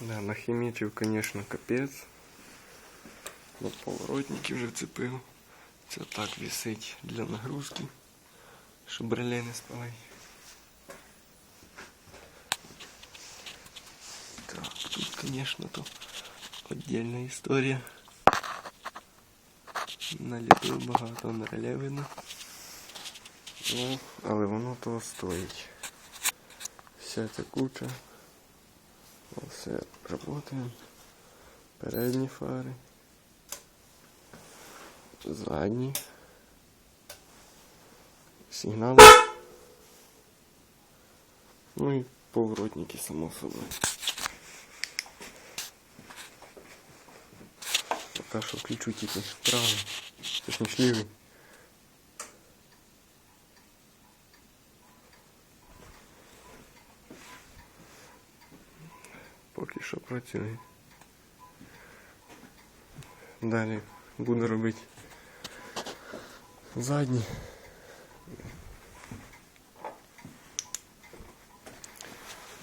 Да, нахімічив, звісно, капець. На поворотники вже вцепив. Це так висить для нагрузки, щоб реле не спали. Так, тут, звісно, то отдельна історія. Наліпив багато на реле видно. Ну, але воно того стоїть. Вся ця куча. Все працює. Передні фари. Задні. Сигнали. Ну і поворотники, само собою. Поки що включу тільки правий, точніше лівий. Поки що працює. Далі буду робити задні.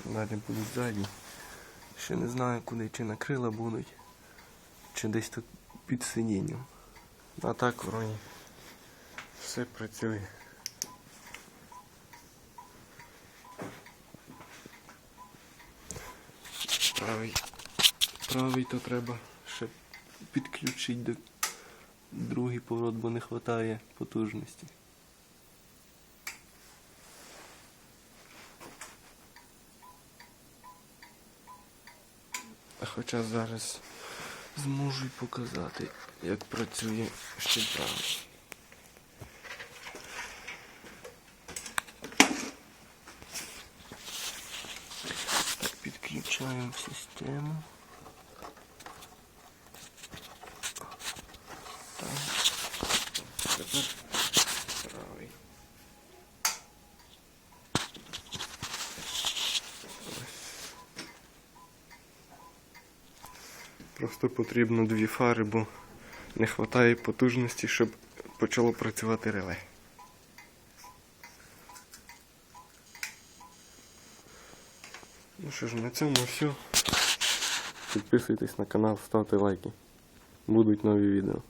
Далі будуть задні. Ще не знаю куди, чи на крила будуть, чи десь тут під сидінням. А так вроді все працює. Правий, правий то треба ще підключити до другий поворот, бо не вистачає потужності. Хоча зараз зможу й показати, як працює ще правий. Так, підключаємо в систему. Просто потрібно дві фари, бо не вистачає потужності, щоб почало працювати реле. Ну що ж, на цьому все. Підписуйтесь на канал, ставте лайки. Будуть нові відео.